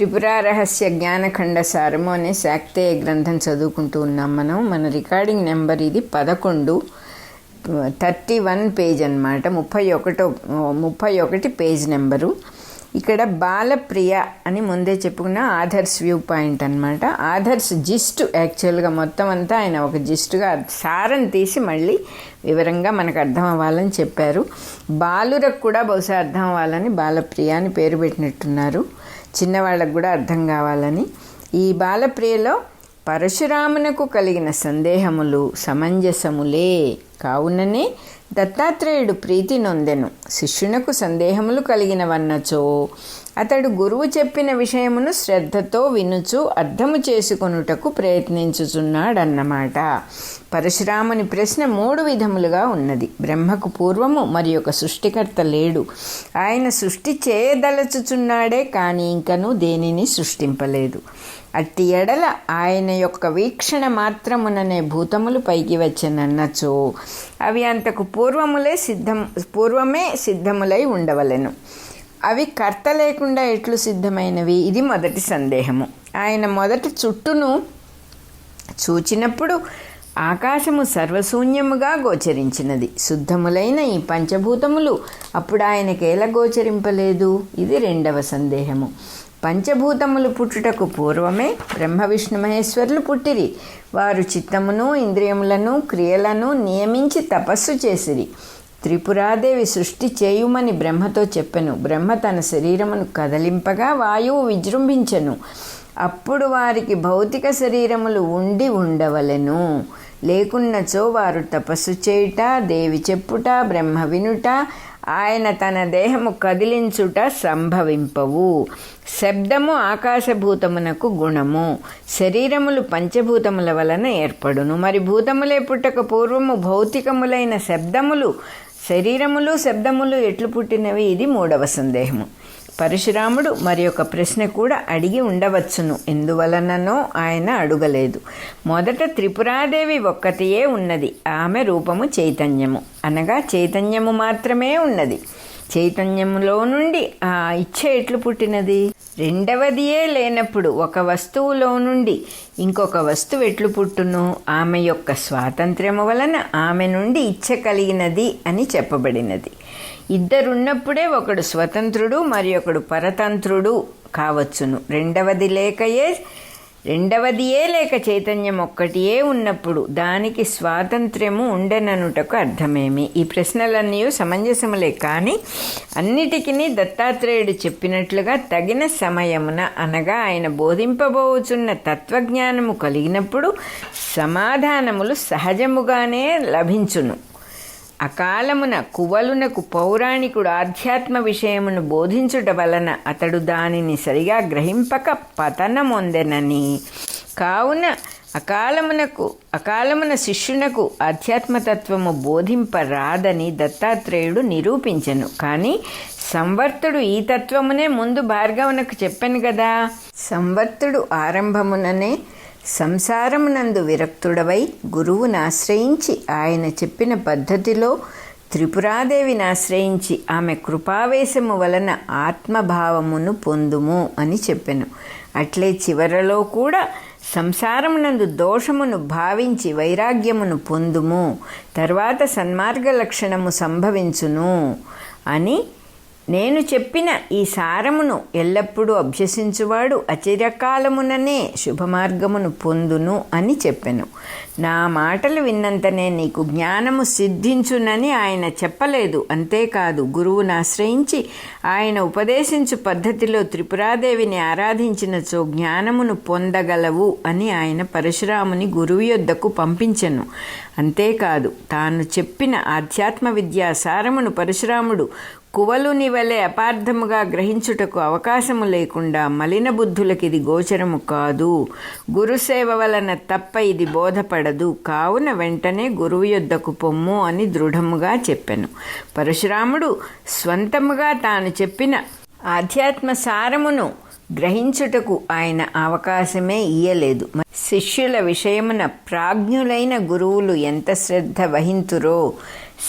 త్రిపుర రహస్య జ్ఞానఖండ సారము అనే శాక్తేయ గ్రంథం చదువుకుంటూ ఉన్నాం మనం. మన రికార్డింగ్ నెంబర్ ఇది పదకొండు థర్టీ వన్ పేజ్ అనమాట ముప్పై ఒకటో ముప్పై ఒకటి పేజ్ నెంబరు. ఇక్కడ బాలప్రియ అని ముందే చెప్పుకున్న ఆధర్స్ వ్యూ పాయింట్ అనమాట ఆధర్స్ జిస్ట్ యాక్చువల్గా మొత్తం అంతా ఆయన ఒక జిస్టుగా సారం తీసి మళ్ళీ వివరంగా మనకు అర్థం అవ్వాలని చెప్పారు. బాలురకు కూడా బహుశా అర్థం అవ్వాలని బాలప్రియ అని పేరు పెట్టినట్టున్నారు. చిన్నవాళ్ళకు కూడా అర్థం కావాలని. ఈ బాలప్రియలో పరశురామునకు కలిగిన సందేహములు సమంజసములే కావుననే దత్తాత్రేయుడు ప్రీతి నొందెను. శిష్యునకు సందేహములు కలిగినవన్నచో అతడు గురువు చెప్పిన విషయమును శ్రద్ధతో వినుచు అర్థము చేసుకొనుటకు ప్రయత్నించుచున్నాడన్నమాట. పరశురాముని ప్రశ్న మూడు విధములుగా ఉన్నది. బ్రహ్మకు పూర్వము మరి ఒక సృష్టికర్త లేడు. ఆయన సృష్టి చేయదలచుచున్నాడే కానీ ఇంకను దేనిని సృష్టింపలేదు. అట్టి ఎడల ఆయన యొక్క వీక్షణ మాత్రముననే భూతములు పైకి వచ్చనన్నచో అవి అంతకు పూర్వములే సిద్ధం పూర్వమే సిద్ధములై ఉండవలెను. అవి కర్త లేకుండా ఎట్లు సిద్ధమైనవి? ఇది మొదటి సందేహము. ఆయన మొదటి చుట్టూను చూచినప్పుడు ఆకాశము సర్వశూన్యముగా గోచరించినది. శుద్ధములైన ఈ పంచభూతములు అప్పుడు ఆయనకి ఎలా గోచరింపలేదు? ఇది రెండవ సందేహము. పంచభూతములు పుట్టుటకు పూర్వమే బ్రహ్మ విష్ణు మహేశ్వరులు పుట్టిరి. వారు చిత్తమును ఇంద్రియములను క్రియలను నియమించి తపస్సు చేసిరి. త్రిపురాదేవి సృష్టి చేయుమని బ్రహ్మతో చెప్పెను. బ్రహ్మ తన శరీరమును కదలింపగా వాయువు విజృంభించెను. అప్పుడు వారికి భౌతిక శరీరములు ఉండి ఉండవలెను. లేకున్నచో వారు తపస్సు చేయుట దేవి చెప్పుట బ్రహ్మ వినుట ఆయన తన దేహము కదిలించుట సంభవింపవు. శబ్దము ఆకాశభూతమునకు గుణము. శరీరములు పంచభూతముల వలన ఏర్పడును. మరి భూతములే పుట్టక పూర్వము భౌతికములైన శబ్దములు శరీరములు శబ్దములు ఎట్లు పుట్టినవి? ఇది మూడవ సందేహము. పరశురాముడు మరి ఒక ప్రశ్న కూడా అడిగి ఉండవచ్చును. ఎందువలననో ఆయన అడుగలేదు. మొదట త్రిపురాదేవి ఒక్కతియే ఉన్నది. ఆమె రూపము చైతన్యము. అనగా చైతన్యము మాత్రమే ఉన్నది. చైతన్యములో నుండి ఆ ఇచ్చ ఎట్లు పుట్టినది? రెండవదియే లేనప్పుడు ఒక వస్తువులో నుండి ఇంకొక వస్తువు ఎట్లు పుట్టును? ఆమె యొక్క స్వాతంత్ర్యము వలన ఆమె నుండి ఇచ్చ కలిగినది అని చెప్పబడినది. ఇద్దరున్నప్పుడే ఒకడు స్వతంత్రుడు మరి ఒకడు పరతంత్రుడు కావచ్చును. రెండవది లేకయే రెండవదియే లేక చైతన్యం ఒక్కటియే ఉన్నప్పుడు దానికి స్వాతంత్ర్యము ఉండననుటకు అర్థమేమి? ఈ ప్రశ్నలన్నీ సమంజసములే కానీ అన్నిటికీ దత్తాత్రేయుడు చెప్పినట్లుగా తగిన సమయమున అనగా ఆయన బోధింపబోచున్న తత్వజ్ఞానము కలిగినప్పుడు సమాధానములు సహజముగానే లభించును. అకాలమున కువలునకు పౌరాణికుడు ఆధ్యాత్మ విషయమును బోధించుట వలన అతడు దానిని సరిగా గ్రహింపక పతనమొందెనని. కావున అకాలమునకు అకాలమున శిష్యునకు ఆధ్యాత్మతత్వము బోధింపరాదని దత్తాత్రేయుడు నిరూపించను. కానీ సంవర్తుడు ఈ తత్వమునే ముందు భార్గవునకు చెప్పాను కదా సంవర్తుడు ఆరంభముననే సంసారమునందు విరక్తుడవై గురువును ఆశ్రయించి ఆయన చెప్పిన పద్ధతిలో త్రిపురాదేవిని ఆశ్రయించి ఆమె కృపావేశము వలన ఆత్మభావమును పొందుము అని చెప్పెను. అట్లే చివరలో కూడా సంసారమునందు దోషమును భావించి వైరాగ్యమును పొందుము తర్వాత సన్మార్గ లక్షణము సంభవించును అని నేను చెప్పిన ఈ సారమును ఎల్లప్పుడూ అభ్యసించువాడు అచిరకాలముననే శుభమార్గమును పొందును అని చెప్పెను. నా మాటలు విన్నంతనే నీకు జ్ఞానము సిద్ధించునని ఆయన చెప్పలేదు. అంతేకాదు గురువును ఆశ్రయించి ఆయన ఉపదేశించు పద్ధతిలో త్రిపురాదేవిని ఆరాధించినచో జ్ఞానమును పొందగలవు అని ఆయన పరశురాముని గురువు యొద్దకు పంపించెను. అంతేకాదు తాను చెప్పిన ఆధ్యాత్మ విద్యా సారమును పరశురాముడు కువలుని వలె అపార్థముగా గ్రహించుటకు అవకాశము లేకుండా మలిన బుద్ధులకి ఇది గోచరము కాదు. గురుసేవ వలన తప్ప ఇది బోధపడదు. కావున వెంటనే గురువు యొద్దకు పొమ్ము అని దృఢముగా చెప్పెను. పరశురాముడు స్వంతముగా తాను చెప్పిన ఆధ్యాత్మ సారమును గ్రహించుటకు ఆయన అవకాశమే ఇయ్యలేదు. శిష్యుల విషయమున ప్రాజ్ఞులైన గురువులు ఎంత శ్రద్ధ వహింతురో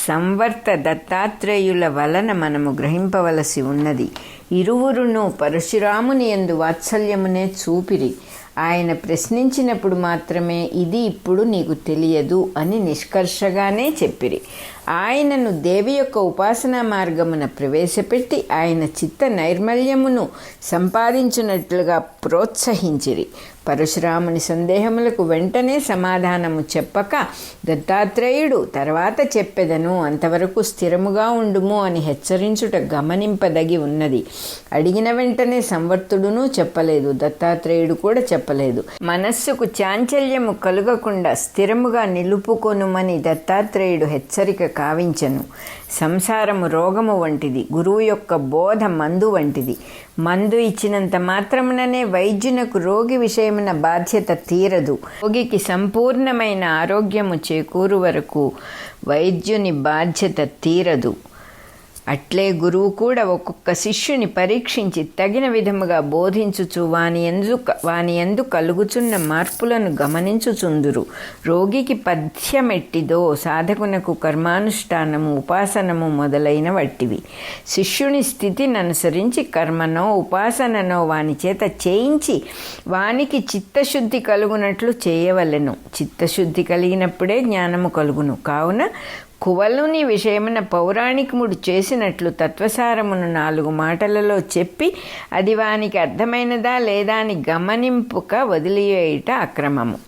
సంవర్త దత్తాత్రేయుల వలన మనము గ్రహింపవలసి ఉన్నది. ఇరువురును పరశురాముని ఎందు వాత్సల్యమునే చూపిరి. ఆయన ప్రశ్నించినప్పుడు మాత్రమే ఇది ఇప్పుడు నీకు తెలియదు అని నిష్కర్షగానే చెప్పిరి. ఆయనను దేవి యొక్క ఉపాసనా మార్గమున ప్రవేశపెట్టి ఆయన చిత్త నైర్మల్యమును సంపాదించినట్లుగా ప్రోత్సహించిరి. పరశురాముని సందేహములకు వెంటనే సమాధానము చెప్పక దత్తాత్రేయుడు తర్వాత చెప్పెదను అంతవరకు స్థిరముగా ఉండుము అని హెచ్చరించుట గమనింపదగి ఉన్నది. అడిగిన వెంటనే సంవర్తుడును చెప్పలేదు దత్తాత్రేయుడు కూడా చెప్పలేదు. మనస్సుకు చాంచల్యము కలుగకుండా స్థిరముగా నిలుపుకొనుమని దత్తాత్రేయుడు హెచ్చరిక కావించను. సంసారము రోగము వంటిది గురువు యొక్క బోధ మందు వంటిది. మందు ఇచ్చినంత మాత్రముననే వైద్యునకు రోగి విషయం విషయమున బాధ్యత తీరదు. రోగికి సంపూర్ణమైన ఆరోగ్యము చేకూరు వరకు వైద్యుని బాధ్యత తీరదు. అట్లే గురువు కూడా ఒక్కొక్క శిష్యుని పరీక్షించి తగిన విధముగా బోధించుచు వాని ఎందు వాని ఎందు కలుగుచున్న మార్పులను గమనించుచుందురు. రోగికి పథ్యమెట్టిదో సాధకునకు కర్మానుష్ఠానము ఉపాసనము మొదలైన వట్టివి. శిష్యుని స్థితిని అనుసరించి కర్మనో ఉపాసననో వాని చేత చేయించి వానికి చిత్తశుద్ధి కలుగునట్లు చేయవలెను. చిత్తశుద్ధి కలిగినప్పుడే జ్ఞానము కలుగును. కావున కువలుని విషయమున పౌరాణికముడు చేసినట్లు తత్వసారమును నాలుగు మాటలలో చెప్పి అది వానికి అర్థమైనదా లేదా అని గమనింపుక వదిలివేయుట అక్రమము.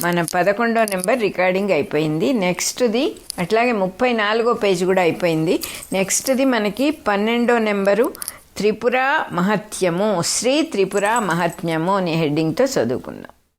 మన పదకొండో నెంబర్ రికార్డింగ్ అయిపోయింది. నెక్స్ట్ది అట్లాగే ముప్పై నాలుగో పేజ్ కూడా అయిపోయింది. నెక్స్ట్ది మనకి పన్నెండో నెంబరు త్రిపుర మహత్యము శ్రీ త్రిపుర మహత్యము అనే హెడ్డింగ్తో చదువుకుందాం.